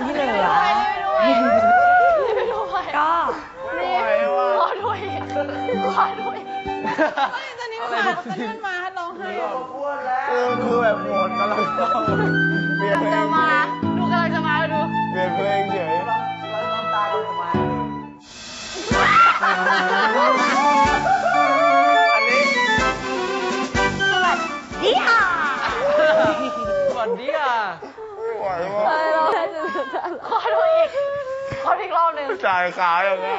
จ๊ะเก้าคนที่เหลือก็นี่ขอด้วยขอด้วยตอนนี้มาตอนนี้มันมาร้องไห้เออคือแบบโหมดกำลังเข้าเปลี่ยนเพลจะงมาดูกำลังจะมาดู เปลี่ยนเพลงเฉยแออีกรอบหนึ่งจ่ายขาอย่างเงี้ย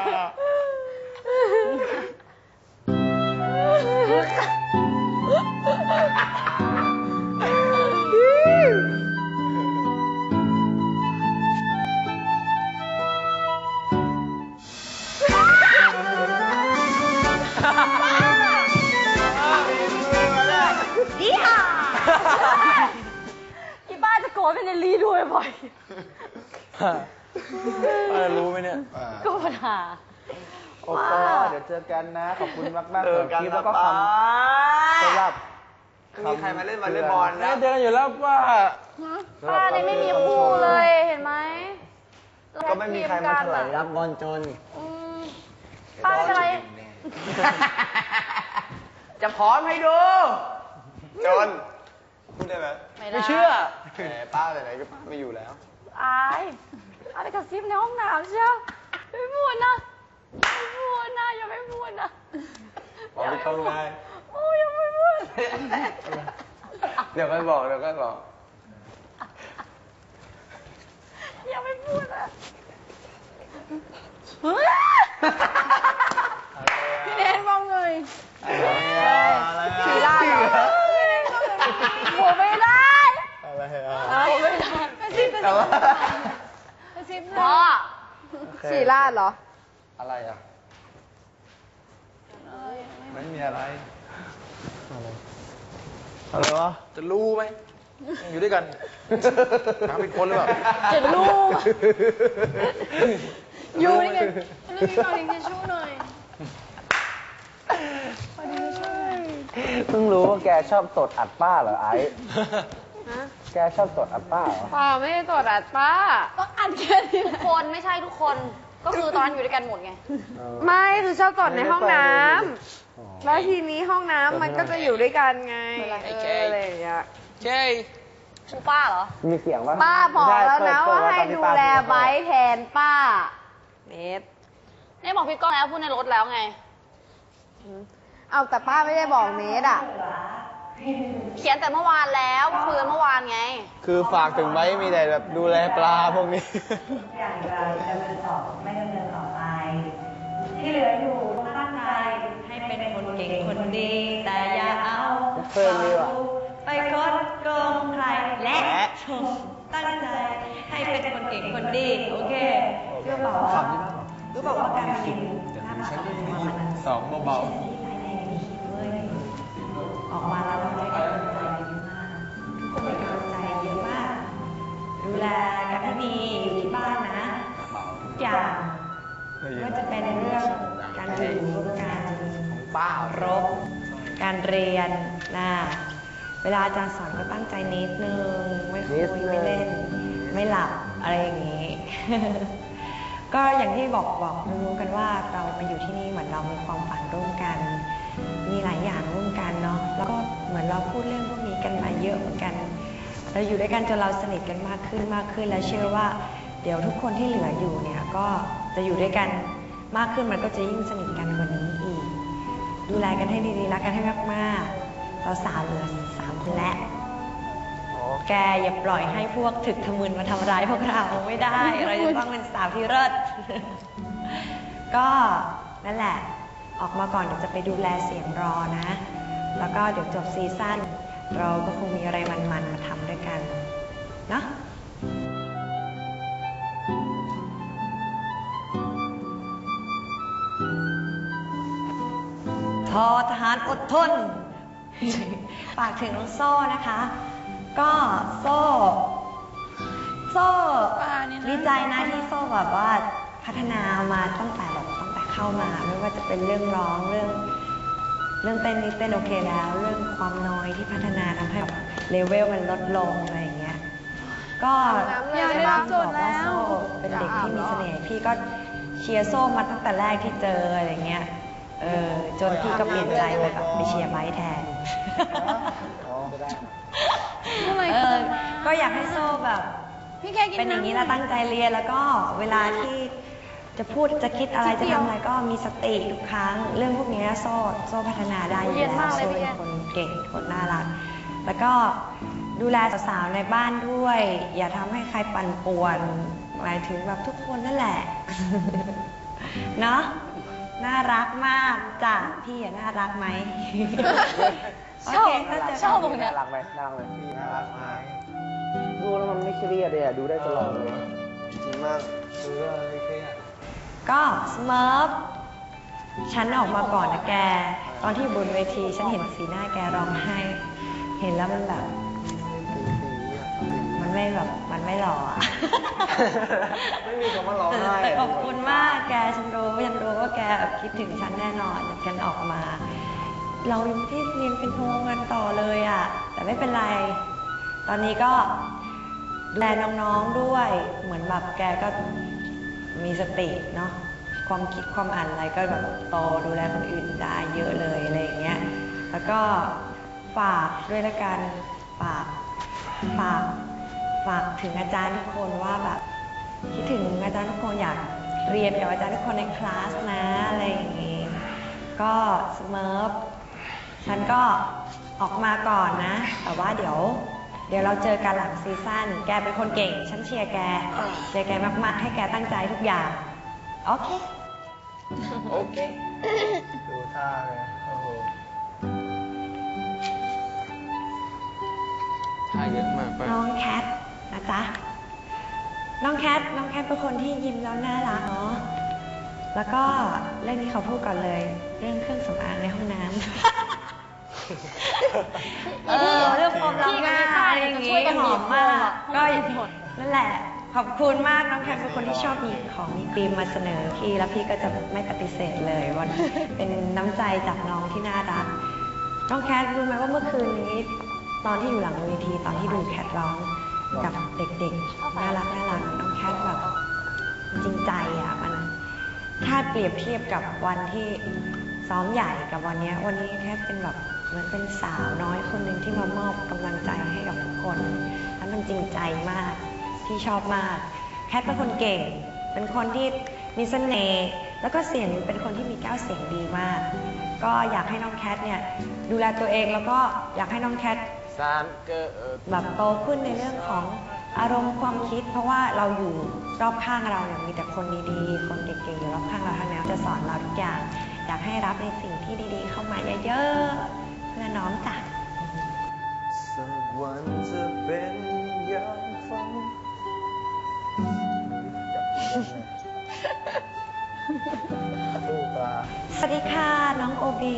ดีค่ะอีป้าจะโกรธเป็นเนลลี่ด้วยบ่อย เออรู้ไหมเนี่ยก็ปัญหา โอปอเดี๋ยวเจอกันนะ ขอบคุณมากมากๆสำหรับคลิปแล้วก็คำสำหรับมีใครมาเล่นวอลเลย์บอลน่าเจอกันอยู่แล้วว่า ป้านี่ไม่มีคู่เลยเห็นไหมก็ไม่มีใครมาถวายรัรับบอลจนป้าไม่เป็นไร จะพร้อมให้ดู จนพูดได้ไหมไม่ได้ไม่เชื่อแหมป้าไหนๆก็ป้าไม่อยู่แล้ว อาย อะไรกระซิบในห้องน้ำเชียวไม่พูดนะไม่พูดนะอย่าไม่พูดนะบอกพี่เข้าไงโอ้ยอย่าไม่พูดเดี๋ยวก็บอกเดี๋ยวก็บอกอย่าไม่พูดนะพี่เนทมองเลย สีล่าเหรอ หัวไม่ได้ อะไรอะ หัวไม่ได้กระซิบกระ แต่ ซิบ ว่า กระซิบพ่อ สีล่าเหรอ อะไรอะ ไม่มีอะไรอะไร อะไรวะ จะรู้ไหม อยู่ด้วยกันถามเป็นคนหรือเปล่าจะรู้ไหมอยู่นี่ไงอันนี้ขอดิทิชชู่หน่อยขอดิทิชชู่หน่อย เพิ่งรู้ว่าแกชอบตดอัดป้าเหรอไอ้ฮะ แกชอบตดอัดป้าเหรอ ป้าไม่ได้ตรวจอัดป้าต้องอัดแค่นี้ทุกคนไม่ใช่ทุกคน ก็คือตอนอยู่ด้วยกันหมดไง ไม่คือชอบตดในห้องน้ำแล้วทีนี้ห้องน้ำมันก็จะอยู่ด้วยกันไงไอ้เอแกออะไรอย่างเงี้ย เจ้ครูป้าเหรอ มีเสียงปะป้าบอกแล้วนะไม่ว่าช่ให้เปิดูเปิแลป้าไบร์ทแทนป้าเนทนี่บอกพี่ก้องแล้วพูดในรถแล้วไง เอาแต่ป้าไม่ได้บอกเนทอะ เขียนแต่เมื่อวานแล้วคุยกันเมื่อวานไง คือฝากถึงไว้มีแต่แบบดูแลปลาพวกนี้ อย่างเราจะดำเนินต่อไม่ดำเนินต่อไป ที่เหลืออยู่ตั้งใจให้เป็นคนเก่งคนดี แต่อย่าเอาเพิ่มดีกว่าไปคดโกงใครและชมตั้งใจให้เป็นคนเก่งคนดี โอเครู้เปล่าว่ารู้เปล่าว่าการกินหน้าตาของมันสองเบาออกมา ไม่ว่าจะเป็นเรื่องการอยู่ร่วมกันป้ารบ การเรียนนะเวลาอาจารย์สอนก็ตั้งใจนิดนึง ไม่คุยไม่เล่น ไม่หลับอะไรอย่างนี้ ก็อย่างที่บอกบอกรู้กันว่าเรามาอยู่ที่นี่เหมือนเรามีความฝันร่วมกัน มีหลายอย่างร่วมกันเนาะแล้วก็เหมือนเราพูดเรื่องพวกนี้กันมาเยอะเหมือนกัน เราอยู่ด้วยกันจนเราสนิทกันมากขึ้นมากขึ้น แล้วเชื่อว่า เดี๋ยวทุกคนที่เหลืออยู่เนี่ยก็ จะอยู่ด้วยกันมากขึ้นมันก็จะยิ่งสนิทกันกว่านี้อีก ดูแลกันให้ดีๆรักกันให้มากๆเราสาวเหลือสามคนแล้วแกอย่าปล่อยให้พวกถึกทะมึนมาทำร้ายพวกเราไม่ได้ เราจะต้องเป็นสาวที่เลิศก็นั่นแหละ ออกมาก่อนเดี๋ยวจะไปดูแลเสียงรอนะ แล้วก็เดี๋ยวจบซีซั่นเราก็คงมีอะไรมันๆมาทำด้วยกัน เนอะ ทอทหารอดทน ฝากถึงน้องโซ่นะคะ ก็โซ่ โซ่ป้านี่นะดีใจนะที่โซ่แบบว่าพัฒนามาตั้งแต่แบบตั้งแต่เข้ามา ไม่ว่าจะเป็นเรื่องร้องเรื่อง เรื่องเต้นนี่เต้นโอเคแล้ว เรื่องความน้อยที่พัฒนาทำให้แบบเลเวลมันลดลงอะไรอย่างเงี้ยก็อยากได้รับโจทย์แล้วโซ่เป็นเด็กที่มีเสน่ห์พี่ก็เชียร์โซ่มาตั้งแต่แรกที่เจออะไรเงี้ย เออจนพี่ก็เปลี่ยนใจไปแบบไปเชียร์ไบร์ทแทนอ๋ออะไรเออก็อยากให้โซ่แบบ พี่แค่กินเป็นอย่างนี้แล้วตั้งใจเรียนแล้วก็เวลาที่จะพูดจะคิดอะไรจะทำอะไรก็มีสติทุกครั้ง เรื่องพวกนี้โซ่โซ่พัฒนาได้อยู่เย็นแล้วมากเลยโซ่พี่เป็นแกคนเก่งคนน่ารัก แล้วก็ดูแลสาวๆในบ้านด้วย อย่าทำให้ใครปั่นป่วนหมายถึงแบบทุกคนนั่นแหละ เนาะ น่ารักมากจ้ะพี่อะน่ารักไหมชอบโเคก็เจอกันชอบตรงเนี้น่ายรักไหมน่ารักไหมน่ารักมากดูแล้วมันไม่เครียดเลยอะดูได้ตลอดเลย จริงมากดูแล้วมันไม่เครียด ก็สเมิร์ฟฉันออกมาก่อนนะแก ตอนที่อยู่บนเวที ฉันเห็นสีหน้าแกร้องไห้ เห็นแล้วมันแบบมัน ไม่แบบมันไม่หล่ออะ ไม่มีคำว่าร้องไห้ แต่ขอบคุณมากแกฉันรู้ฉันรู้ว่าแกแบบคิดถึงฉันแน่นอนกันออกมา เรายังไม่ได้เรียนเป็นโทกันต่อเลยอะ แต่ไม่เป็นไร ตอนนี้ก็ดูแลน้องๆด้วย เหมือนแบบแกก็มีสติเนาะความคิดความอ่านอะไรก็แบบโตดูแลคนอื่นได้เยอะเลยอะไรอย่างเงี้ย แล้วก็ฝากด้วยละกันฝากฝาก ฝากถึงอาจารย์ทุกคนว่าแบบคิดถึงอาจารย์ทุกคนอยากเรียนกับอาจารย์ทุกคนในคลาสนะอะไรอย่างงี้ ก็สเมิร์ฟฉันก็ออกมาก่อนนะ แต่ว่าเดี๋ยว เดี๋ยวเราเจอกันหลังซีซั่นแกเป็นคนเก่ง ฉันเชียร์แกเชียร์แกมากๆ ให้แกตั้งใจทุกอย่าง โอเค โอเค ดูท่าเลยโอ้โหท่าเยอะมากไปน้องแคท นะจ๊ะ น้องแคท น้องแคทเป็นคนที่ยิ้มแล้วน่ารักเนาะ แล้วก็เรื่องนี้เขาพูดก่อนเลย เรื่องเครื่องสำอางในห้องน้ำ เออเรื่องความรักพี่กับมากลิซ่าอะไรเนี่อยย่างจะช่งี้วยกันหอมมากหยิบโฟมอะก็นั่นแหละ ขอบคุณมากน้องแคทเป็นคนที่ชอบมีของมีครีมมาเสนอพี่แล้วพี่ก็จะไม่ปฏิเสธเลยวันเป็นน้ำใจจากน้องที่น่ารักน้องแคทรู้ไหมว่าเมื่อคืนนี้ ตอนที่อยู่หลังเวทีตอนที่ดูแคทร้อง กับเด็กๆ น่ารักน่ารักน้องแคทแบบจริงใจอะมันถ้าเปรียบเทียบกับวันที่ซ้อมใหญ่กับวันนี้ วันนี้แคทเป็นแบบเหมือนเป็นสาวน้อยคนหนึ่งที่มามอบกำลังใจให้กับทุกคน แล้วมันจริงใจมากที่ชอบมาก แคทเป็นคนเก่ง เป็นคนที่มีเสน่ห์แล้วก็เสียงเป็นคนที่มีแก้วเสียงดีมาก ก็อยากให้น้องแคทเนี่ยดูแลตัวเองแล้วก็อยากให้น้องแคท สามเกิด แบบโตขึ้นในเรื่องของอารมณ์ความคิด เพราะว่าเราอยู่รอบข้างเราเนี่ยมีแต่คนดีๆ คนเก่งๆอยู่รอบข้างเราทั้งนั้นจะสอนเราทุกอย่าง อยากให้รับในสิ่งที่ดีๆ เข้ามาเยอะๆ เพื่อน้องจ้ะ สักวันจะเป็นอย่างฝันตู้ปลา สวัสดีค่ะ น้องโอบี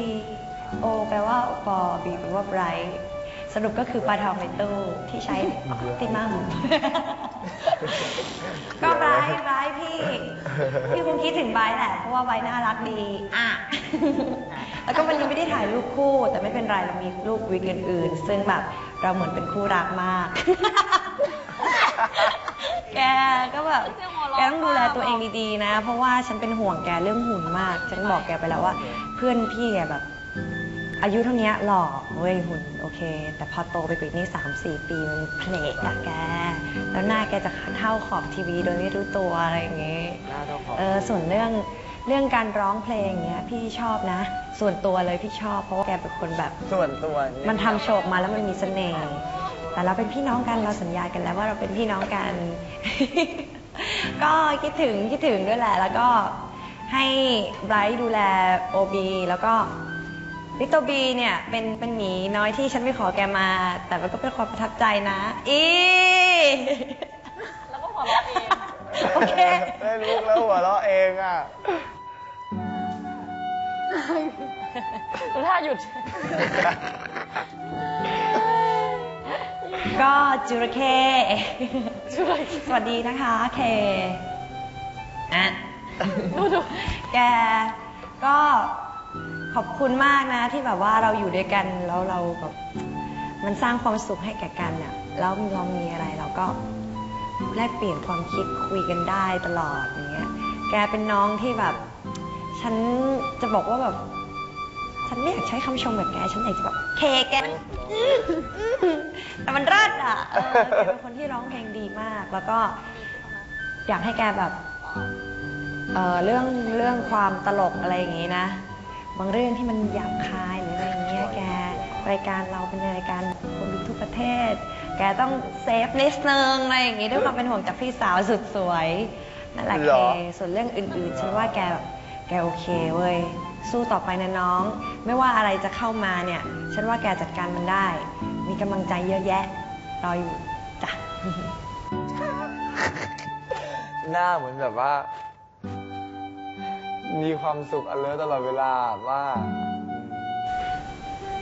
โอแปลว่าปอบีแปลว่าไบรท์ สรุปก็คือปลาทองในตู้ที่ใช้อ๋อติดมาหูก็ไบรท์ไบรท์พี่ พี่คงคิดถึงไบรท์แหละ เพราะว่าไบรท์น่ารักดีอะแล้วก็วันนี้ไม่ได้ถ่ายรูปคู่ แต่ไม่เป็นไรเรามีรูปวิกอื่นๆ ซึ่งแบบเราเหมือนเป็นคู่รักมาก แกก็แบบแกต้องดูแลตัวเองดีๆนะ เพราะว่าฉันเป็นห่วงแกเรื่องหุ่นมาก ฉันบอกแกไปแล้วว่า เพื่อนพี่อะแบบ อายุเท่านี้หล่อเว้ยหุ่นโอเค แต่พอโตไปกว่านี้สามสี่ปีมันเพลกอะแก แล้วหน้าแกจะเท่าขอบทีวีโดยไม่รู้ตัวอะไรอย่างเงี้ยหน้าเท่าขอบ เออส่วนเรื่องเรื่องการร้องเพลงเนี้ยพี่ชอบนะ ส่วนตัวเลยพี่ชอบเพราะว่าแกเป็นคนแบบ ส่วนตัวมันทำโชว์ออกมาแล้วมันมีเสน่ห์ แต่เราเป็นพี่น้องกันเราสัญญากันแล้วว่าเราเป็นพี่น้องกัน ก็คิดถึงคิดถึงด้วยแหละ แล้วก็ให้ไบรท์ดูแลโอบีแล้วก็ ลิตเตบีเนี่ยเป็นเป็นหมีน้อยที่ฉันไปขอแกมา แต่มันก็เป็นความประทับใจนะ อี แล้วก็หัวเราะเอง โอเคเล่นมุกแล้วหัวเราะเองอะดูท่าหยุด ก็จุรเคจุรเคสวัสดีนะคะเคอะดูดูแกก็ ขอบคุณมากนะที่แบบว่าเราอยู่ด้วยกันแล้วเราแบบมันสร้างความสุขให้แก่กันอะแล้วเรามีอะไรเราก็แลกเปลี่ยนความคิดคุยกันได้ตลอดอย่างเงี้ย แกเป็นน้องที่แบบ ฉันจะบอกว่าแบบ ฉันไม่อยากใช้คำชมแบบแก ฉันอยากจะแบบเคแกมันอื้ออื้อแต่มันรัดอะเออแกเป็นคนที่ร้องเพลงดีมาก แล้วก็ อยากให้แกแบบ เอ่อเรื่องเรื่องความตลกอะไรอย่างงี้นะ บางเรื่องที่มันหยาบคายหรืออะไรอย่างเงี้ยแกรายการเราเป็นรายการคนดูทุกประเทศ แกต้องเซฟนิดนึงอะไรอย่างงี้ด้วยความเป็นห่วงจากพี่สาวสุดสวยนั่นแหละเหเครอส่วนเรื่องอื่นๆฉันว่าแกแบบแกโอเคเว้ยสู้ต่อไปนะน้อง ไม่ว่าอะไรจะเข้ามาเนี่ย ฉันว่าแกจัดการมันได้ มีกำลังใจเยอะแยะรออยู่จ้ะ หน้าเหมือนแบบว่า มีความสุขอันเลิศตลอดเวลาว่า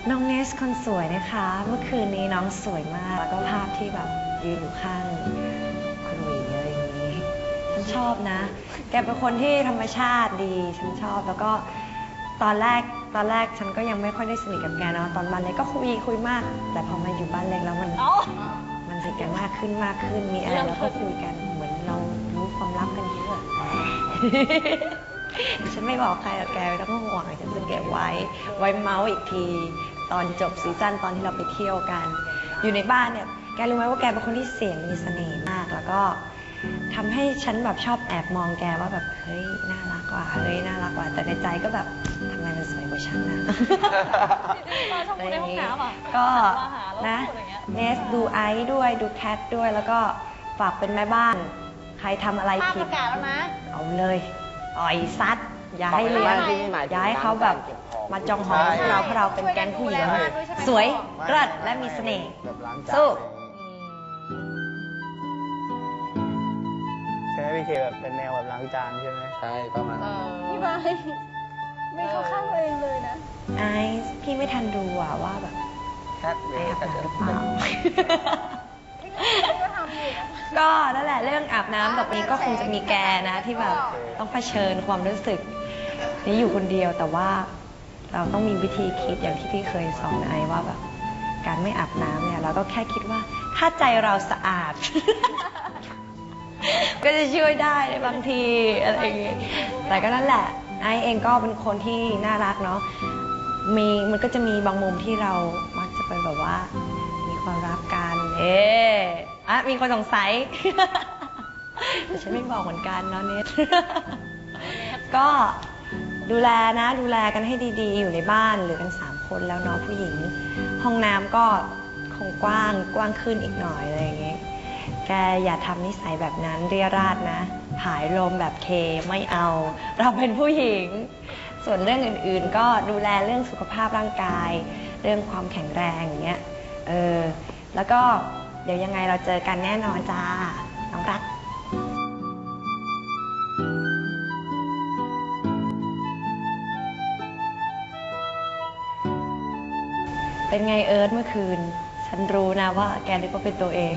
น้องเนสคนสวยนะคะ เมื่อคืนนี้น้องสวยมาก แล้วก็ภาพที่แบบยืนอยู่ข้างคุณหวีอะไรอย่างนี้ ฉันชอบนะ แกเป็นคนที่ธรรมชาติดี ฉันชอบ แล้วก็ตอนแรกตอนแรกฉันก็ยังไม่ค่อยได้สนิทกับแกเนาะ ตอนบ้านเล็กก็คุยคุยมาก แต่พอมาอยู่บ้านเล็กแล้วมันเอ้ามันสนิทกันมากขึ้นมากขึ้น มีอะไรเราก็คุยกัน เหมือนเรารู้ความลับกันเยอะ ฉันไม่บอกใครหรอกแกไม่ต้องห่วงฉันจะเก็บไว้ ไว้เมาส์อีกที ตอนจบซีซั่นตอนที่เราไปเที่ยวกัน อยู่ในบ้านเนี่ย แกรู้ไหมว่าแกเป็นคนที่เสียงมีเสน่ห์มาก แล้วก็ทำให้ฉันแบบชอบแอบมองแกว่าแบบเฮ้ยน่ารักว่ะเฮ้ยน่ารักว่ะแต่ในใจก็แบบทำไมมันสวยกว่าฉันนะมาชมพูในห้องน้ำอะก็มาหาแล้วนะพูดอย่างเงี้ยเนสดูไอซ์ด้วยดูแคทด้วยแล้วก็ฝากเป็นแม่บ้าน ใครทำอะไรป้าผิปดระกาศแล้วนะเอาเลย อ่อยซัดอย่าให้เลี้ยงบอกเลยว่าที่นี่หมายถึงอย่าให้เขาแบบร้านเก็บของมาจองหองพวกเราเพราะเราเป็นแก๊งผู้หญิงช่วยกันดูแลบ้านด้วยใช่ไหมสวยไม่เลิศและมีเสน่ห์แบบล้างจานสู้ใช่ไหมพี่เคแบบเป็นแนวแบบล้างจานใช่ไหมใช่ประมาณนั้นพี่บายไม่เข้าข้างตัวเองเลยนะไอซ์พี่ไม่ทันดูอะว่าแบบแคทเลไอยอาบแคทน้ำหจะรือเปล่า ก็นั่นแหละเรื่องอาบน้ำแบบนี้ก็คงจะมีแกนะที่แบบต้องเผชิญความรู้สึก นี้อยู่คนเดียวแต่ว่าเราต้องมีวิธีคิดอย่างที่พี่เคยสอนไอว่าแบบการไม่อาบน้ำเนี่ยเราก็แค่คิดว่าถ้าใจเราสะอาด ก็จะช่วยได้ในบางทีอะไรอย่างงี้แต่ก็นั่นแหละไอเองก็เป็นคนที่น่ารักเนาะมีมันก็จะมีบางมุมที่เรามักจะเป็นแบบว่า มีความรักกันเอ๊ อะมีคนสงสัย แต่ฉันไม่บอกเหมือนกันเนาะเนท ก็ดูแลนะ ดูแลกันให้ดีๆ อยู่ในบ้านเหรือกันสามคนแล้วเนาะผู้หญิง ห้องน้ำก็คงกว้างกว้างขึ้นอีกหน่อยอะไรอย่างเงี้ยแกอย่าทำนิสัยแบบนั้นเรียราดนะผายลมแบบเคไม่เอา เราเป็นผู้หญิง ส่วนเรื่องอื่นๆ ก็ดูแลเรื่องสุขภาพร่างกาย เรื่องความแข็งแรงอย่างเงี้ยเออแล้วก็ เดี๋ยวยังไงเราเจอกันแน่นอนจ้า น้องรักเป็นไงเอิร์ธเมื่อคืน ฉันรู้นะว่าแกนึกว่าเป็นตัวเอง